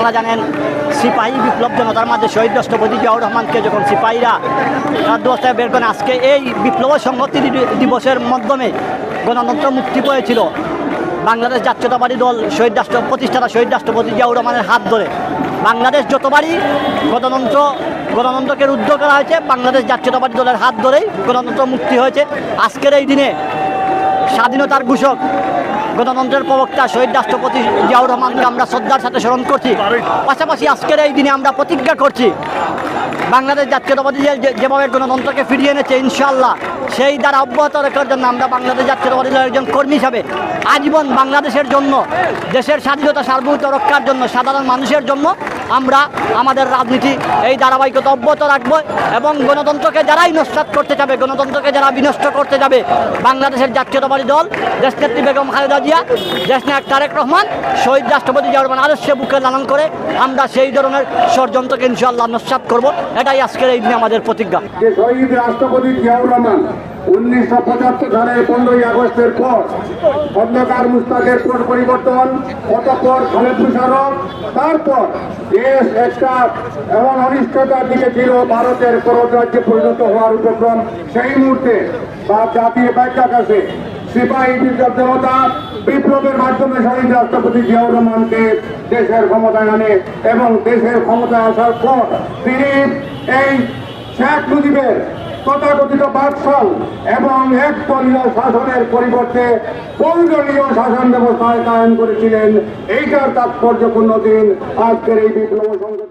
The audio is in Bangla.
আপনারা জানেন, সিপাহী বিপ্লব জনতার মাঝে শহীদ রাষ্ট্রপতি জিয়াউর রহমানকে যখন সিপাহীরা রাজ্যবস্থায় বের করেন আজকে এই বিপ্লব সংহতি দিবসের মাধ্যমে গণতন্ত্র মুক্তি পেয়েছিল। বাংলাদেশ জাতীয়তাবাদী দল, শহীদ রাষ্ট্র প্রতিষ্ঠাতা শহীদ রাষ্ট্রপতি জিয়াউর রহমানের হাত ধরে বাংলাদেশ যতবারই গণতন্ত্র গণতন্ত্রকে রুদ্ধ করা হয়েছে, বাংলাদেশ জাতীয়তাবাদী দলের হাত ধরেই গণতন্ত্র মুক্তি হয়েছে। আজকের এই দিনে স্বাধীনতার ঘোষক, গণতন্ত্রের প্রবক্তা শহীদ রাষ্ট্রপতি জিয়াউর রহমানকে আমরা শ্রদ্ধার সাথে স্মরণ করছি। পাশাপাশি আজকের এই দিনে আমরা প্রতিজ্ঞা করছি, বাংলাদেশ জাতীয়তাবাদী যেভাবে গণতন্ত্রকে ফিরিয়ে এনেছে ইনশাল্লাহ সেই দ্বারা অব্যাহত রাখার জন্য আমরা বাংলাদেশ জাতীয়তাবাদী দলের একজন কর্মী হিসাবে আজীবন বাংলাদেশের জন্য, দেশের স্বাধীনতা সার্বভৌমত্ব রক্ষার জন্য, সাধারণ মানুষের জন্য আমরা, আমাদের রাজনীতি এই ধারাবাহিকতা অব্যাহত রাখব এবং গণতন্ত্রকে যারাই নস্বাত করতে যাবে, গণতন্ত্রকে যারা বিনষ্ট করতে যাবে, বাংলাদেশের জাতীয়তাবাদী দল, দেশনেত্রী বেগম খালেদা জিয়া দেশনায়ক তারেক রহমান, শহীদ রাষ্ট্রপতি জিয়া রহমান আদর্শে বুকে লালন করে আমরা সেই ধরনের ষড়যন্ত্রকে ইনশাআল্লাহ নস্বাত করব। এটাই আজকের এই দিনে আমাদের প্রতিজ্ঞা। শহীদ রাষ্ট্রপতি জিয়াউর রহমান উনিশশো পঁচাত্তর সালের পনেরোই আগস্টের পর খন্দকার মুস্তাকের পর পরিবর্তন? অতঃপর খালেদ মুশারফ তারপর দেশ একটা এমন অনিশ্চয়তার দিকে ছিল ভারতের রাজ্যে পরিণত হওয়ার উপক্রম। সেই মুহূর্তে বা জাতীয় প্রেক্ষাকাশে সিপাহী বিপ্লব জনতা বিপ্লবের মাধ্যমে শহীদ রাষ্ট্রপতি জিয়াউর রহমানকে দেশের ক্ষমতায় আনে এবং দেশের ক্ষমতায় আসার পর তিনি এই শেখ মুজিবের তথাকথিত বাদশাল এবং একদলীয় শাসনের পরিবর্তে বহুদলীয় শাসন ব্যবস্থায় কায়েম করেছিলেন। এইটার তাৎপর্যপূর্ণ দিন আজকের এই বিপ্লব সংগঠিত